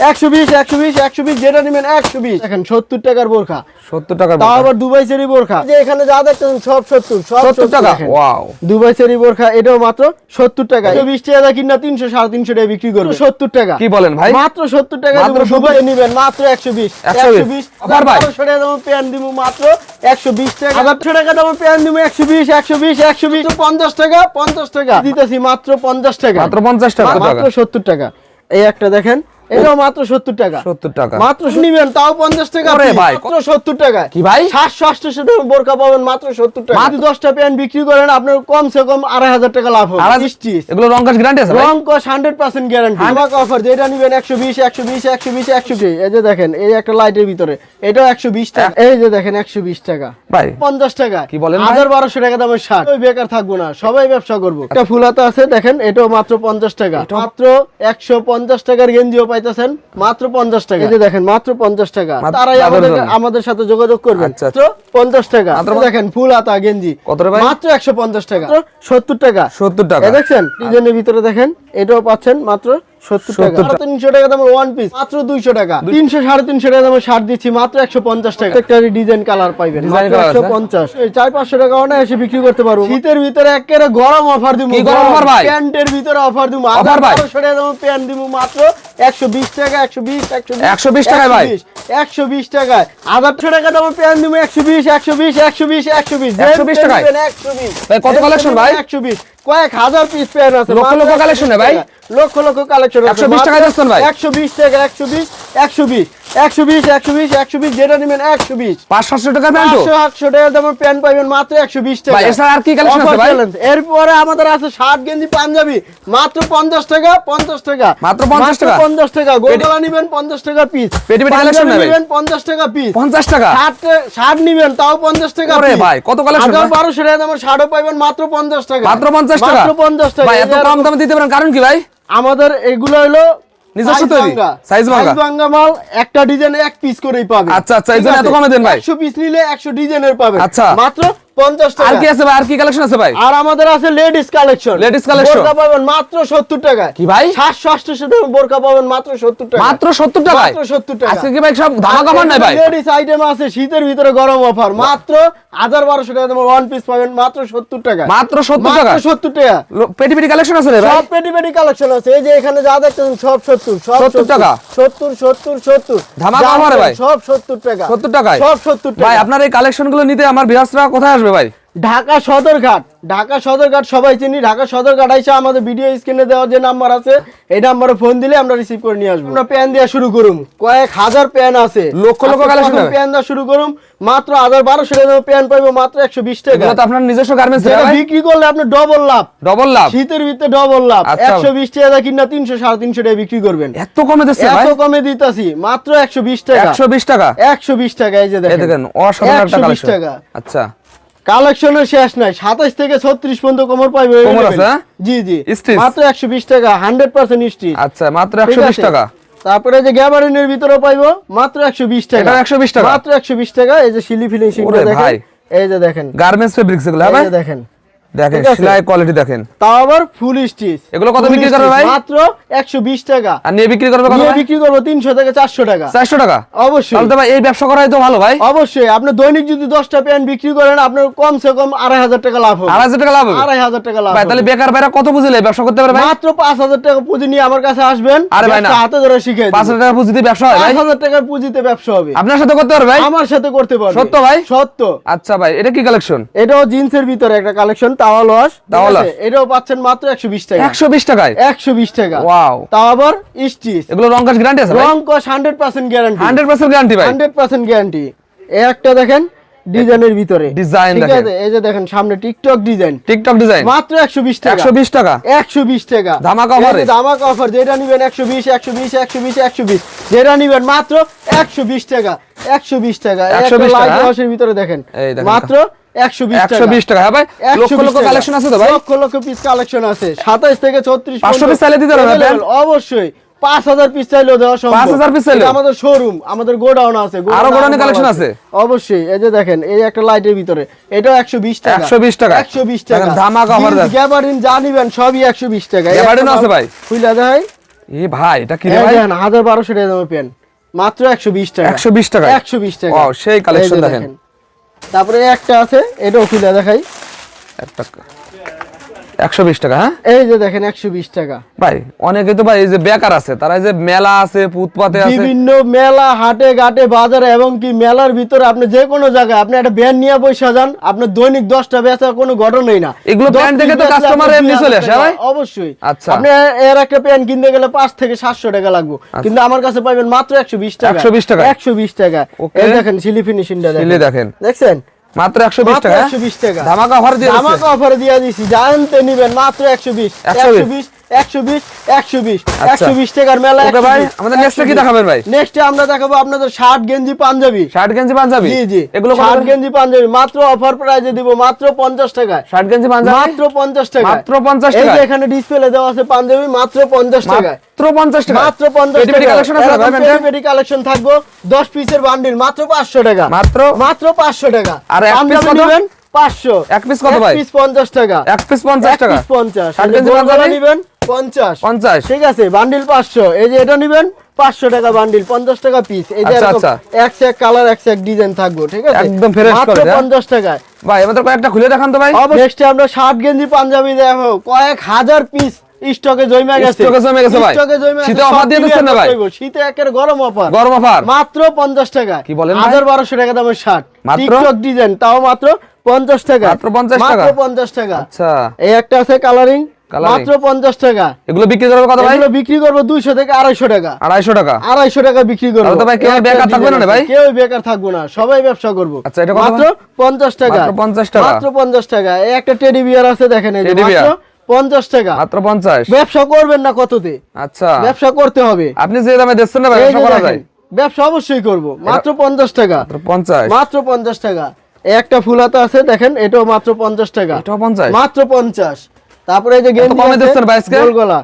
একশো বিশ একশো বিশ একশো বিশ যেটা নেবেন একশো বিশ। দেখেন সত্তর টাকার বোরখা। সত্তর টাকা তাও আবার দুবাই চেরি বোরখা। যে এখানে যা দেখছেন সব সত্তর সত্তর টাকা? ওয়াও। দুবাই চেরি বোরখা এটাও মাত্র সত্তর টাকা একশো বিশ টাকা কিনা তিনশো সাড়ে তিনশো টাকা বিক্রি করবে। সত্তর টাকা। কি বলেন ভাই? মাত্র সত্তর টাকা দুবাই নেবেন মাত্র একশো বিশ। 120 আবার বারোশো টাকা দাম প্যান দিব মাত্র একশো বিশ টাকা। হাজারশো টাকা দাম প্যান দিব একশো বিশ একশো বিশ একশো বিশ। পঞ্চাশ টাকা পঞ্চাশ টাকা। দিতেছি মাত্র পঞ্চাশ টাকা। মাত্র পঞ্চাশ টাকা। মাত্র সত্তর টাকা। এই একটা দেখেন এটাও মাত্র টাকা। সত্তর টাকা। মাত্র নিবেন তাও পঞ্চাশ টাকা ওরে ভাই, মাত্র সত্তর টাকা। কি ভাই? সাতশো আটশো টাকা বোরকা পাবেন মাত্র সত্তর টাকা। মাত্র- যদি দশটা প্যান্ট বিক্রি করেন আপনার কমসে কম আড়াই হাজার টাকা লাভ হবে। আর Stitch। এগুলো রং কাজ গ্যারান্টি আছে ভাই? রং কস হান্ড্রেড পার্সেন্ট গ্যারান্টি আমাকে অফার যেটা নিবেন একশো বিশ একশো বিশ একশো বিশ একশো বিশ। এই যে দেখেন এই একটা লাইটের ভিতরে। এটাও একশো বিশ টাকা। এই যে দেখেন একশো বিশ টাকা। ভাই পঞ্চাশ টাকা। কি বলেন টাকা দামের শার্ট ওই বেকার থাকব না সবাই ব্যবসা করব। একটা ফুলাতে আছে দেখেন এটাও মাত্র পঞ্চাশ টাকা। মাত্র একশো পঞ্চাশ টাকার গেঞ্জিও পাইতেছেন মাত্র পঞ্চাশ টাকা। এই যে দেখেন মাত্র পঞ্চাশ টাকা। তারাই আমাদের আমাদের সাথে যোগাযোগ করবেন। আচ্ছা, মাত্র পঞ্চাশ টাকা। দেখেন ফুল আতা গেঞ্জি। মাত্র একশো পঞ্চাশ টাকা। সত্তর টাকা। সত্তর টাকা। দেখছেন? ডিজাইনের ভিতরে দেখেন এটাও পাচ্ছেন মাত্র সত্তর টাকা। 70 টাকা। তিনশো টাকা দামের ওয়ান পিস মাত্র দুইশো টাকা। তিনশো সাড়ে তিনশো টাকা দামের শার্ট দিচ্ছি মাত্র একশো পঞ্চাশ টাকা। একটা ডিজাইন কালার পাইবেন। Design মাত্র colour একশো পঞ্চাশ। চার পাঁচশো টাকা অনায় এসে বিক্রি করতে পারব। শীতের ভিতরে একেবারে গরম অফার দিব কি গরম offer ভাই? প্যান্টের ভিতরে অফার দিব ভাই? বারোশো টাকা দামের প্যান্ট দিব মাত্র একশো বিশ টাকা একশো বিশ একশো 120 টাকায় ভাই? একশো বিশ টাকায়। হাজারশো টাকা দামের প্যান্ট দিব একশো বিশ একশো বিশ একশো বিশ একশো বিশ। 120 টাকায়? একশো বিশ। কত collection ভাই? একশো বিশ। কয়েক হাজার পিস প্যান আছে লক্ষ লক্ষ 120 এ ভাই? লক্ষ লক্ষ কালেকশন 120 টাকা দিচ্ছেন ভাই? একশো বিশ টাকা একশো বিশ একশো বিশ একশো বিশ একশো বিশ যেটা নেবেন একশো বিশ। প্যান্ট আটশো টাকা দামের প্যান্ট পাইবেন মাত্র একশো বিশ টাকা। এছাড়া আর কি collection আছে ভাই? এরপরে আমাদের আছে শার্ট গেঞ্জি পাঞ্জাবি মাত্র পঞ্চাশ টাকা পঞ্চাশ টাকা। মাত্র 50 টাকা? পঞ্চাশ টাকা। গোলগলা নিবেন পঞ্চাশ টাকা পিস পেটি পেটি collection নেবে? নিবেন পঞ্চাশ টাকা পিস পঞ্চাশ টাকা? শার্ট শার্ট নিবেন তাও পঞ্চাশ টাকা ভাই, কত হাজার বারোশো টাকা দামের শার্টও পাইবেন মাত্র পঞ্চাশ টাকা। মাত্র পঞ্চাশ টাকা? মাত্র পঞ্চাশ টাকা। ভাই এই এত কম দামে দিতে পারেন কারণ কি ভাই? আমাদের এগুলো হলো নিজস্ব তৈরি? মাল একটা ডিজাইনে এক পিস করেই পাবে আচ্ছা, আচ্ছা, এই জন্য এত কমে দেন ভাই? একশো পিস নিলে একশো ডিজাইনের পাবে আচ্ছা। মাত্র পঞ্চাশ আর কি আছে ভাই? আর কি কালেকশন আছে ভাই? আর আমাদের আছে লেডিস কালেকশন Ladies collection? বোরকা পাবেন মাত্র সত্তর টাকা কি ভাই? সাতশো আটশো টাকা বোরকা পাবেন মাত্র সত্তর টাকা মাত্র সত্তর টাকায়? মাত্র সত্তর টাকা আজকে কি ভাই সব ধামাকা অফার নাই ভাই? লেডিস আইটেম আছে শীতের ভিতরে গরম অফার মাত্র হাজার বারোশো টাকা তোমার ওয়ান পিস পাবেন মাত্র সত্তর টাকা মাত্র সত্তর টাকা মাত্র সত্তর টাকা। পেটি পেটি কালেকশন আছে রে ভাই? সব পেটি পেটি কালেকশন আছে। এই যে এখানে যা দেখতেছেন সব সত্তর সব 70 টাকা? সত্তর সত্তর সত্তর। ধামাকা ভাই? সব সত্তর টাকা। সত্তর টাকায়? সব সত্তর ভাই টাকা। আপনার এই কালেকশনগুলো নিতে আমার বিহাসরা কোথায় আসবে? ভাই? ঢাকা সদরঘাট। ঢাকা সদরঘাট সবাই চিনি। ঢাকা সদরঘাট আইসা আমাদের ভিডিও স্ক্রিনে দেওয়া যে নাম্বার আছে এই নাম্বারে ফোন দিলে আমরা রিসিভ করে নিয়ে আসব। আমরা প্যান দেওয়া শুরু করুম। কয়েক হাজার প্যান আছে। লক্ষ লক্ষ হবে। প্যান দেওয়া শুরু করুম। মাত্র হাজার বারোশো টাকা প্যান পাইবো মাত্র একশো বিশ টাকা। আপনার নিজস্ব গার্মেন্টস বিক্রি করলে আপনার ডবল লাভ। ডবল লাভ? শীতের ভিতরে ডবল লাভ। আচ্ছা। একশো বিশ টাকা কিনা তিনশো সাড়ে তিনশো টাকা বিক্রি করবেন। এত কমে দিচ্ছে ভাই? এত কমে দিতাছি। মাত্র একশো বিশ টাকা। একশো বিশ টাকা? একশো বিশ টাকা এই যে দেখেন। অসাধারণ একটা 120 টাকা। আচ্ছা। কালেকশনের শেষ নাই। সাতাশ থেকে ছত্রিশ পর্যন্ত কোমর পাইবে কোমর আছে? জি জি? মাত্র একশো বিশ টাকা হান্ড্রেড পার্সেন্ট স্টিচ। আচ্ছা মাত্র একশো বিশ টাকা। তারপরে যে গ্যাবারিনের ভিতরে পাইবো মাত্র একশো বিশ টাকা। একশো বিশ টাকা? মাত্র একশো বিশ টাকা এই যে সিলি ভাই। এই যে দেখেন। গার্মেন্টস ফেব্রিক্স এগুলো দেখেন। দেখেন সেলাই কোয়ালিটি দেখেন। তাও আবার ফুল স্টিচ এগুলো কত বিক্রি করবে ভাই? মাত্র একশো বিশ টাকা। আর নিয়ে বিক্রি করবে কত নিয়ে বিক্রি করব তিনশো থেকে চারশো টাকা। চারশো টাকা? অবশ্যই। তাহলে ভাই এই ব্যবসা করাই তো ভালো ভাই। অবশ্যই। আপনি দৈনিক যদি প্যান্ট বিক্রি করেন আপনার কমসে কম আড়াই হাজার টাকা লাভ হবে। আড়াই হাজার টাকা লাভ হবে? আড়াই হাজার টাকা লাভ ভাই তাহলে বেকার ভাইরা কত বুঝলে ব্যবসা করতে পারে ভাই? মাত্র পাঁচ হাজার টাকা পুঁজি নিয়ে আমার কাছে আসবেন। আরে ভাই না। হাতে ধরে শিখে পাঁচ হাজার টাকা পুঁজি দিয়ে ব্যবসা হয় পাঁচ হাজার টাকার পুঁজিতে ব্যবসা হবে। আপনার সাথে করতে পারবে ভাই? আমার সাথে করতে পারবে। সত্য ভাই? সত্য। আচ্ছা ভাই এটা কি কালেকশন এটাও জিন্সের ভিতরে একটা কালেকশন তাওয়াল লস তাওয়া লস এটাও পাচ্ছেন মাত্র একশো বিশ টাকা। একশো বিশ টাকায়? একশো বিশ টাকা। ওয়াও। তাও আবার স্টিচ। এগুলো রং কাজ গ্যারান্টি আছে ভাই? রং কস hundred percent guarantee hundred percent guarantee ভাই। হান্ড্রেড পার্সেন্ট গ্যারান্টি এই একটা দেখেন ডিজাইনের ভিতরে। Design ঠিক আছে এই যে দেখেন সামনে টিকটক ডিজাইন। TikTok design. মাত্র একশো বিশ টাকা। একশো বিশ টাকা। একশো বিশ টাকা। ধামাকা এ। ধামাকা অফার যেটা নিবেন একশো বিশ একশো বিশ একশো বিশ একশো বিশ। যেটা নিবেন মাত্র একশো বিশ টাকা। একশো বিশ টাকা। 120 টাকা, লাইট হ্যাঁ? ওয়াশের ভিতরে দেখেন। মাত্র একশো বিশ একশো বিশ টাকা হ্যাঁ ভাই? লক্ষ লক্ষ কালেকশন আছে তো ভাই? লক্ষ লক্ষ পিস কালেকশন আছে। সাতাইশ থেকে ছত্রিশ 500 piece চাইলে দিতে পারবে, Available, অবশ্যই। পাঁচ হাজার পিস চাইলেও দেওয়া সম্ভব। 5,000 piece চাইলেও? এটা আমাদের শোরুম আমাদের গোডাউন আছে আরও godown এ আরও collection বড় আছে? অবশ্যই এই যে দেখেন এই একটা লাইটের ভিতরে। এটাও একশো বিশ টাকা। 120 টাকা। একশো বিশ টাকা। ধামাকা offer গ্যাবারিন যা নিবেন সবই একশো বিশ টাকা। আছে ভাই? খুইলা দেয় এ ভাই এটা কি ভাই? হাজার বারোশো টাকা দামের মাত্র একশো বিশ টাকা। একশো বিশ টাকা একশো বিশ টাকা। সেই দেখেন। তারপরে একটা আছে এটাও খুলে দেখাই। একটা একশো বিশ টাকা হ্যাঁ? এই যে দেখেন একশো বিশ টাকা। ভাই অনেকে তো ভাই এই যে বেকার আছে তারা এই যে মেলা আছে ফুটপাতে আছে। বিভিন্ন মেলা হাটে ঘাটে বাজারে এবং কি মেলার ভিতরে আপনি যে কোনো জায়গায় আপনি একটা ব্যান নিয়ে বসে যান আপনার দৈনিক দশটা বেচার কোনো ঘটনাই না। এগুলো brand দেখে তো আপনার এমনি চলে আসে, ভাই? অবশ্যই। আচ্ছা। আপনি এর একটা প্যান্ট কিনতে গেলে পাঁচ থেকে সাতশো টাকা লাগবে। কিন্তু আমার কাছে পাবেন মাত্র একশো বিশ টাকা। 120 টাকা? একশো বিশ টাকা। Okay. এই দেখেন সিলি ফিনিশিংটা সিলি দেখেন। দেখছেন? মাত্র একশো বিশ মাত্র টাকা হ্যাঁ? একশো বিশ টাকা ধামাকা অফার দিয়ে। ধামাকা অফার দিয়ে দিছি জানতে নিবেন মাত্র একশো বিশ 120 একশো বিশ একশো বিশ একশো বিশ আচ্ছা। একশো বিশ টাকার মেলা Okay ভাই, আমাদের next কি দেখাবেন ভাই? নেক্সটে আমরা দেখাবো আপনাদের শার্ট গেঞ্জি পাঞ্জাবি। শার্ট গেঞ্জি পাঞ্জাবি? জি জি। এগুলো শার্ট গেঞ্জি পাঞ্জাবি। মাত্র অফার প্রাইজে দিব মাত্র পঞ্চাশ টাকায়। শার্ট গেঞ্জি পাঞ্জাবি? মাত্র পঞ্চাশ টাকা মাত্র 50 এই যে এখানে ডিসপ্লে দেওয়া আছে পাঞ্জাবি মাত্র পঞ্চাশ টাকায়। মাত্র পঞ্চাশ টাকা মাত্র পঞ্চাশ পেটি পেটি টাকা collection আছে ভাই পেটি কালেকশন থাকব। দশ পিসের বান্ডিল মাত্র পাঁচশো টাকা। মাত্র? মাত্র পাঁচশো টাকা। আর এক piece কত? নেবেন? পাঁচশো। এক piece কত ভাই? পিস পঞ্চাশ টাকা। এক পিস পঞ্চাশ এক টাকা? piece পঞ্চাশ। ষাট এই যে কেজি গোলগোলা পাঞ্জাবি? নিবেন? পঞ্চাশ। পঞ্চাশ। ঠিক আছে বান্ডিল পাঁচশো। এই যে এটা নিবেন পাঁচশো টাকা বান্ডিল পঞ্চাশ টাকা পিস এই যে আচ্ছা, আচ্ছা। এক এক কালার এক এক ডিজাইন থাকব ঠিক আছে? একদম করে, হ্যাঁ? টাকায়। ভাই আমাদের কয়েকটা খুলে দেখান তো ভাই। নেক্সটে আমরা শার্ট গেঞ্জি পাঞ্জাবি দেখো কয়েক হাজার পিস স্টকে জমে গেছে। স্টকে জমে গেছে ভাই। স্টকে জমে গেছে শীতে সব দিয়ে দিচ্ছেন না ভাই? শীতে একের গরম অফার গরম অফার মাত্র পঞ্চাশ টাকা কি বলেন ভাই? হাজার বারোশো টাকা দামের শার্ট টিকটক ডিজাইন তাও মাত্র পঞ্চাশ টাকা মাত্র 50 টাকা? মাত্র পঞ্চাশ টাকা। আচ্ছা। এই একটা আছে কালারিং। মাত্র পঞ্চাশ টাকা। এগুলো বিক্রি করবে কত ভাই? এগুলো বিক্রি করব থেকে আড়াইশো টাকা। আড়াইশো টাকা। আড়াইশো টাকা বিক্রি করব। তো ভাই কেউ বেকার থাকবে না ভাই? কেউ বেকার থাকব না সবাই ব্যবসা করব। আচ্ছা, এটা মাত্র পঞ্চাশ টাকা। মাত্র 50 টাকা। মাত্র পঞ্চাশ টাকা। এই একটা টেডি বিয়ার আছে দেখেন এই যে Teddy bear। মাত্র পঞ্চাশ টাকা। মাত্র পঞ্চাশ। ব্যবসা করবেন না কততে? আচ্ছা। ব্যবসা করতে হবে। আপনি যে দামে দিচ্ছেন না ভাই ব্যবসা করা যায় ব্যবসা অবশ্যই করব। মাত্র পঞ্চাশ টাকা। মাত্র পঞ্চাশ। মাত্র পঞ্চাশ টাকা। এই একটা ফুলাতা আছে দেখেন এটাও মাত্র পঞ্চাশ টাকা। এটাও পঞ্চাশ। মাত্র পঞ্চাশ। তারপরে এই যে গেঞ্জি কমে দিচ্ছেন ভাই আজকে? গোলগলা।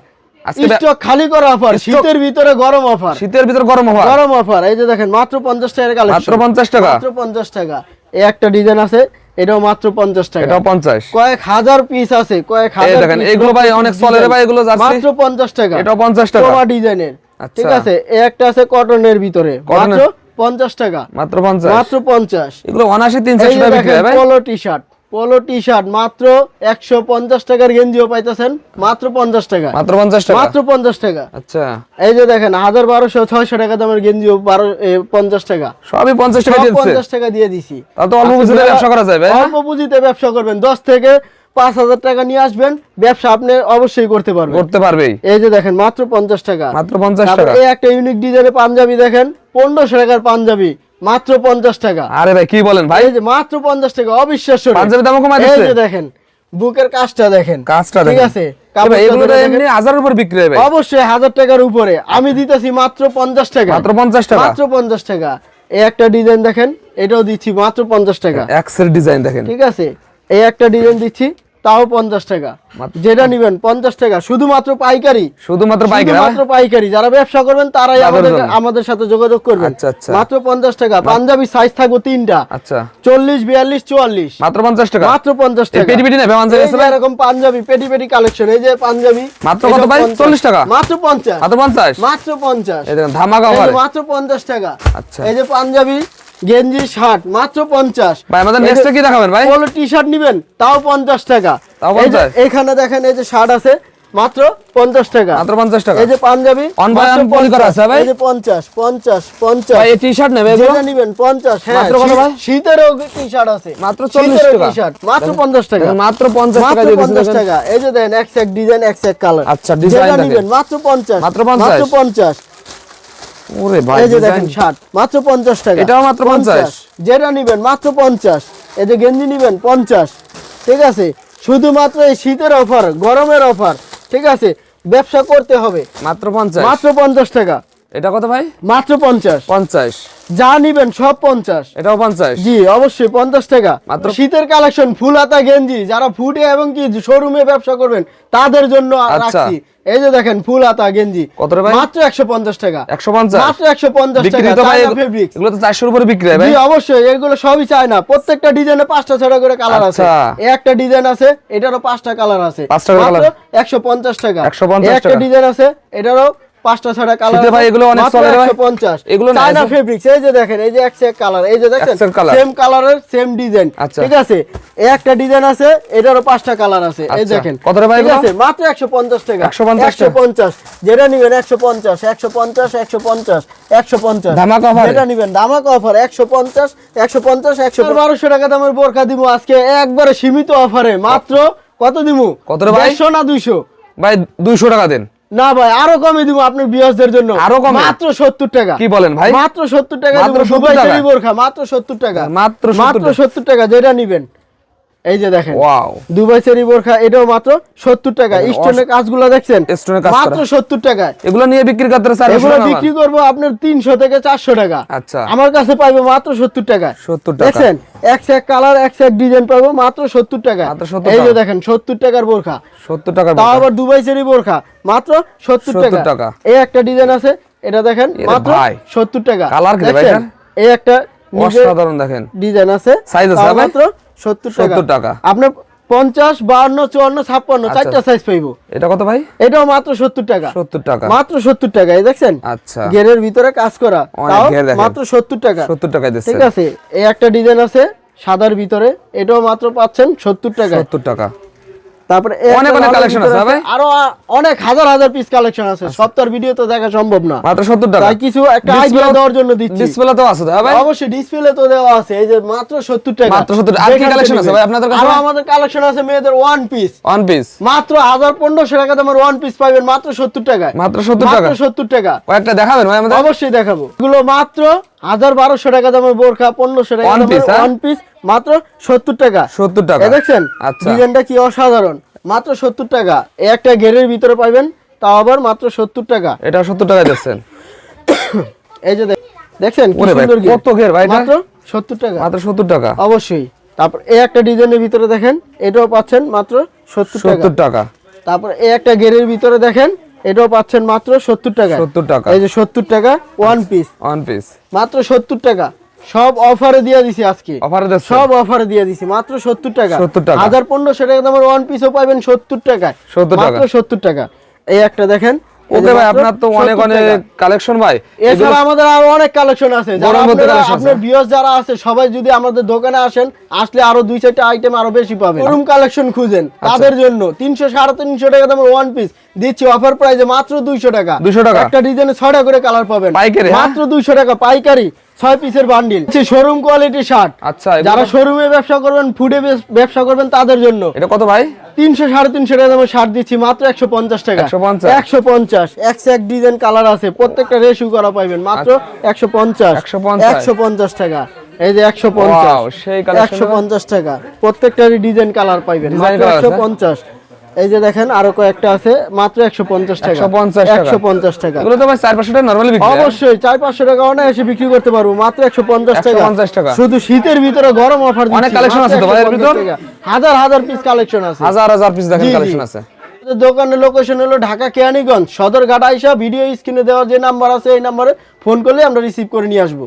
স্টক খালি করা অফার শীতের ভিতরে গরম অফার শীতের ভিতর গরম হওয়া গরম অফার এই যে দেখেন মাত্র পঞ্চাশ টাকার কালেকশন মাত্র 50 টাকা? মাত্র পঞ্চাশ টাকা। এই একটা ডিজাইন আছে এটাও মাত্র পঞ্চাশ টাকা। এটাও পঞ্চাশ। কয়েক হাজার পিস আছে কয়েক হাজার দেখেন, এগুলো ভাই অনেক চলে রে ভাই, এগুলো জার্সি। মাত্র পঞ্চাশ টাকা। এটাও 50 টাকা। ডিজাইনের আচ্ছা। ঠিক আছে এই একটা আছে কটনের ভিতরে। মাত্র পঞ্চাশ টাকা। মাত্র পঞ্চাশ। মাত্র পঞ্চাশ। এগুলো অনাশি তিনশো এই যে টাকা বিক্রি হয় ভাই। Polo T shirt polo T shirt মাত্র একশো পঞ্চাশ টাকার গেঞ্জিও পাইতেছেন মাত্র পঞ্চাশ টাকা। মাত্র পঞ্চাশ টাকা? মাত্র পঞ্চাশ টাকা। আচ্ছা। এই যে দেখেন হাজার বারোশো ছয়শো টাকা দামের গেঞ্জিও বারো পঞ্চাশ টাকা। সবই পঞ্চাশ টাকা পঞ্চাশ টাকা দিয়ে দিছি। তো অল্প পুঁজিতে ব্যবসা করা ভাই হ্যাঁ? অল্প পুঁজিতে ব্যবসা করবেন দশ থেকে পাঁচ হাজার টাকা নিয়ে আসবেন ব্যবসা আপনি অবশ্যই করতে পারবেন। করতে পারবে এই যে দেখেন মাত্র পঞ্চাশ টাকা। মাত্র পঞ্চাশ টাকা। এই একটা ইউনিক ডিজাইনের পাঞ্জাবি দেখেন পনেরোশো টাকার পাঞ্জাবি। মাত্র পঞ্চাশ টাকা। আরে ভাই কি বলেন ভাই? এই যে মাত্র পঞ্চাশ টাকা অবিশ্বাস্য পাঞ্জাবি দামও কমায় এই যে দেখেন বুকের কাজটা দেখেন। কাজটা ঠিক আছে? এগুলো এমনি। উপর বিক্রি অবশ্যই হাজার টাকার উপরে। আমি দিতেছি মাত্র পঞ্চাশ টাকা। মাত্র পঞ্চাশ টাকা? মাত্র পঞ্চাশ টাকা। এই একটা ডিজাইন দেখেন এটাও দিচ্ছি মাত্র পঞ্চাশ টাকা। এক্সের ডিজাইন দেখেন। ঠিক আছে? এই একটা ডিজাইন দিচ্ছি। তাও পঞ্চাশ টাকা। যেটা নিবেন পঞ্চাশ টাকা। শুধুমাত্র পাইকারি। শুধুমাত্র? শুধুমাত্র পাইকারি। যারা ব্যবসা করবেন তারাই আমাদের আমাদের সাথে যোগাযোগ করবেন। আচ্ছা, আচ্ছা। মাত্র পঞ্চাশ টাকা। পাঞ্জাবি সাইজ থাকব তিনটা। আচ্ছা। চল্লিশ বিয়াল্লিশ চুয়াল্লিশ। মাত্র পঞ্চাশ টাকা? মাত্র পঞ্চাশ টাকা। পেটি পেটি নেবে? এরকম পাঞ্জাবি পেটি পেটি কালেকশন এই যে পাঞ্জাবি মাত্র এটা কত ভাই? 50 40 টাকা? মাত্র পঞ্চাশ। মাত্র পঞ্চাশ? মাত্র পঞ্চাশ। ধামাকা মাত্র পঞ্চাশ টাকা। আচ্ছা। এই যে পাঞ্জাবি গেঞ্জি শার্ট মাত্র পঞ্চাশ। ভাই আমাদের নেক্সট কি দেখাবেন ভাই? পোলো টি শার্ট নিবেন তাও পঞ্চাশ টাকা। তাও এই যে 50? এখানে দেখেন এই যে শার্ট আছে মাত্র পঞ্চাশ টাকা। মাত্র পঞ্চাশ টাকা। এই যে পাঞ্জাবি On by মাত্র on পলি করা 50 আছে ভাই? এই যে পঞ্চাশ পঞ্চাশ পঞ্চাশ। এই টি শার্ট নেবে যেটা নিবেন পঞ্চাশ। হ্যাঁ মাত্র কত শীত- ভাই? শীতেরও টি শার্ট আছে। মাত্র 40 শীতেরও টাকা। মাত্র পঞ্চাশ টাকা। মাত্র 50 টাকা মাত্র দিয়ে দিয়েছে, 50 দেখেন। টাকা। এই যে দেন এক এক ডিজাইন এক এক কালার আচ্ছা, নিবেন মাত্র পঞ্চাশ। মাত্র 50? মাত্র পঞ্চাশ। ওরে ভাই এই যে দেখেন শার্ট মাত্র পঞ্চাশ টাকা। এটাও মাত্র 50? যেটা নিবেন মাত্র পঞ্চাশ। এই যে গেঞ্জি নিবেন পঞ্চাশ। ঠিক আছে? শুধুমাত্র এই শীতের অফার গরমের অফার। ঠিক আছে? ব্যবসা করতে হবে। মাত্র পঞ্চাশ? মাত্র পঞ্চাশ টাকা। এটা কত ভাই? মাত্র পঞ্চাশ। পঞ্চাশ। যা নিবেন সব পঞ্চাশ। এটাও পঞ্চাশ? জি অবশ্যই পঞ্চাশ টাকা। মাত্র শীতের কালেকশন ফুল হাতা গেঞ্জি যারা ফুটে এবং কি শোরুমে ব্যবসা করবেন তাদের জন্য আচ্ছা। রাখছি। এই যে দেখেন ফুল হাতা গেঞ্জি। কত ভাই? মাত্র একশো পঞ্চাশ টাকা। একশো পঞ্চাশ? মাত্র একশো পঞ্চাশ বিক্রি টাকা তো ভাই চায়না এগুলো তো উপরে বিক্রি হয় ভাই। জি অবশ্যই এগুলো সবই চায় না প্রত্যেকটা ডিজাইনে পাঁচটা ছটা করে কালার আছে। আচ্ছা। এই একটা ডিজাইন আছে এটারও পাঁচটা কালার আছে। পাঁচটা একশো পঞ্চাশ টাকা। 150 এই একটা ডিজাইন আছে এটারও পাঁচটা ছটা কালার ভাই এগুলো অনেক চলে ভাই। পঞ্চাশ। এগুলো চায়না ফেব্রিক্স এই যে দেখেন এই যে এক কালার এই যে দেখেন সেম কালারের সেম ডিজাইন আচ্ছা। ঠিক আছে? এই একটা ডিজাইন আছে এটারও পাঁচটা কালার আছে এই আচ্ছা। দেখেন। কত রে ভাই এগুলো? আছে? মাত্র একশো পঞ্চাশ টাকা। 150 একশো পঞ্চাশ। যেটা নিবেন একশো পঞ্চাশ একশো পঞ্চাশ একশো পঞ্চাশ ধামাকা offer যেটা নিবেন ধামাকা অফার একশো পঞ্চাশ একশো পঞ্চাশ একশো বারোশো টাকা দামের বোরখা দিব আজকে একবারে সীমিত অফারে মাত্র কত দিব কত রে ভাই? না দুইশো। ভাই দুইশো টাকা দেন। না ভাই আরও কমে দিব আপনার বিয়াসদের জন্য আরও কম মাত্র সত্তর টাকা কি বলেন ভাই? মাত্র সত্তর টাকা মাত্র 70 টাকা? মাত্র সত্তর টাকা মাত্র 70 মাত্র টাকা। সত্তর টাকা যেটা নিবেন এই যে দেখেন ওয়াও দুবাই চেরি বোরখা এটাও মাত্র সত্তর টাকা। দেখেন, স্টোনের কাজগুলো দেখছেন? স্টোনের কাজ মাত্র সত্তর টাকায়। এগুলো নিয়ে বিক্রি করতে চার এগুলো বিক্রি করব আপনার তিনশো থেকে চারশো টাকা। আচ্ছা। আমার কাছে পাইবো মাত্র সত্তর টাকা। 70 টাকা। দেখছেন? এক এক কালার এক ডিজাইন পাবো মাত্র সত্তর টাকা মাত্র 70 এই যে দেখেন সত্তর টাকার বোরখা। সত্তর টাকা তাও আবার দুবাই চেরি বোরখা মাত্র সত্তর 70 টাকা। টাকা। এই একটা ডিজাইন আছে এটা দেখেন মাত্র ভাই। সত্তর টাকা। কালার কি ভাই? এই একটা অসাধারণ দেখেন। ডিজাইন আছে। Size আছে মাত্র সত্তর টাকা। 70 টাকা। আপনার পঞ্চাশ বাউন্ন চুয়ান্ন ছাপ্পান্ন আচ্ছা। চারটা সাইজ পাইবো। এটা কত ভাই? এটাও মাত্র সত্তর টাকা। সত্তর টাকা। মাত্র সত্তর টাকা এই দেখছেন? আচ্ছা। গেরের ভিতরে কাজ করা। তাও মাত্র সত্তর টাকা। সত্তর টাকায় দিচ্ছে ঠিক আছে? এই একটা ডিজাইন আছে সাদার ভিতরে। এটাও মাত্র পাচ্ছেন সত্তর টাকা সত্তর টাকা। তারপরে অনেক অনেক লালের আছে, ভাই? আরও অনেক হাজার হাজার পিস কালেকশন আছে। সব ভিডিও তো দেখা সম্ভব না। মাত্র সত্তর টাকা। তাই কিছু একটা আইডিয়া দেওয়ার জন্য দিচ্ছি। ডিসপ্লে তো আছে ভাই। অবশ্যই ডিসপ্লে তো দেওয়া আছে। এই যে মাত্র সত্তর টাকা। মাত্র 70 আর কি যেখান আছে ভাই? আপনাদের কাছে? আরও আমাদের কালেকশন আছে মেয়েদের ওয়ান পিস ওয়ান পিস মাত্র হাজার পনেরোশো টাকা দামের ওয়ান পিস পাবেন মাত্র সত্তর টাকা মাত্র 70 টাকা? মাত্র টাকা। কয়েকটা দেখাবেন ভাই আমাদের? অবশ্যই দেখাবো। এগুলো মাত্র হাজার বারোশো টাকা দামের বোরখা পনেরোশো টাকা piece, হ্যাঁ? ওয়ান পিস মাত্র সত্তর টাকা। সত্তর টাকা। দেখছেন আচ্ছা। ডিজাইনটা কি অসাধারণ। মাত্র সত্তর টাকা। এই একটা ঘেরের ভিতরে পাইবেন তাও আবার মাত্র সত্তর টাকা। এটা সত্তর টাকা দেখছেন এই যে দেখ- দেখছেন। কত ঘের ভাই মাত্র সত্তর টাকা। মাত্র সত্তর টাকা। অবশ্যই। তারপর এই একটা ডিজাইনের ভিতরে দেখেন এটাও পাচ্ছেন মাত্র সত্তর টাকা। সত্তর টাকা। তারপর এই একটা ঘেরের ভিতরে দেখেন এটাও পাচ্ছেন মাত্র সত্তর টাকা সত্তর টাকা। এই যে সত্তর টাকা ওয়ান পিস ওয়ান পিস মাত্র সত্তর টাকা। সব অফারে দিয়ে দিছি আজকে। অফারে সব অফারে দিয়ে দিছি মাত্র সত্তর টাকা। 70 টাকা। হাজার পনেরোশো টাকা তোমার ওয়ান পিসও পাবেন সত্তর টাকায়। 70 টাকা। মাত্র সত্তর টাকা। এই একটা দেখেন ওকে ভাই আপনার তো অনেক অনেক কালেকশন ভাই। এছাড়া আমাদের আরও অনেক কালেকশন আছে। যারা আপনারা- ভিউয়ার্স যারা আছে সবাই যদি আমাদের দোকানে আসেন আসলে আরও দুই চারটা আইটেম আরও বেশি পাবেন। রুম কালেকশন খুঁজেন আচ্ছা। তাদের জন্য। তিনশো সাড়ে তিনশো টাকা দামের ওয়ান পিস দিচ্ছি অফার প্রাইসে মাত্র দুইশো টাকা। 200 টাকা? একটা ডিজাইনে 6টা করে কালার পাবেন। পাইকারি, হ্যাঁ? মাত্র দুইশো টাকা পাইকারি। ছয় পিসের বান্ডিল শোরুম কোয়ালিটি শার্ট আচ্ছা যারা শোরুমে ব্যবসা করবেন ফুডে ব্যবসা করবেন তাদের জন্য। এটা কত ভাই? তিনশো সাড়ে তিনশো টাকা দামের শার্ট দিচ্ছি মাত্র একশো পঞ্চাশ টাকা। একশো পঞ্চাশ। একশো এক ডিজাইন কালার আছে প্রত্যেকটা রেশু করা পাইবেন মাত্র একশো পঞ্চাশ। একশো পঞ্চাশ। টাকা। এই যে একশো পঞ্চাশ। একশো পঞ্চাশ টাকা। প্রত্যেকটারই ডিজাইন কালার পাইবেন মাত্র একশো পঞ্চাশ। এই যে দেখেন আরও কয়েকটা আছে মাত্র একশো পঞ্চাশ টাকা। 150 একশো পঞ্চাশ টাকা। এগুলো তো ভাই চার পাঁচশো টাকা নর্মালি অবশ্যই চার পাঁচশো টাকা অনায়াসে বিক্রি করতে পারব মাত্র একশো পঞ্চাশ টাকা। 150 টাকা। শুধু শীতের ভিতরে গরম অফার অনেক collection আছে তো ভাই ভিতর? হাজার হাজার পিস কালেকশন আছে। হাজার হাজার পিস দেখেন। কালেকশন আছে। দোকানের লোকেশন হলো ঢাকা কেয়ানীগঞ্জ সদরঘাট আইসা ভিডিও স্ক্রিনে দেওয়ার যে নাম্বার আছে এই নাম্বারে ফোন করলে আমরা রিসিভ করে নিয়ে আসব।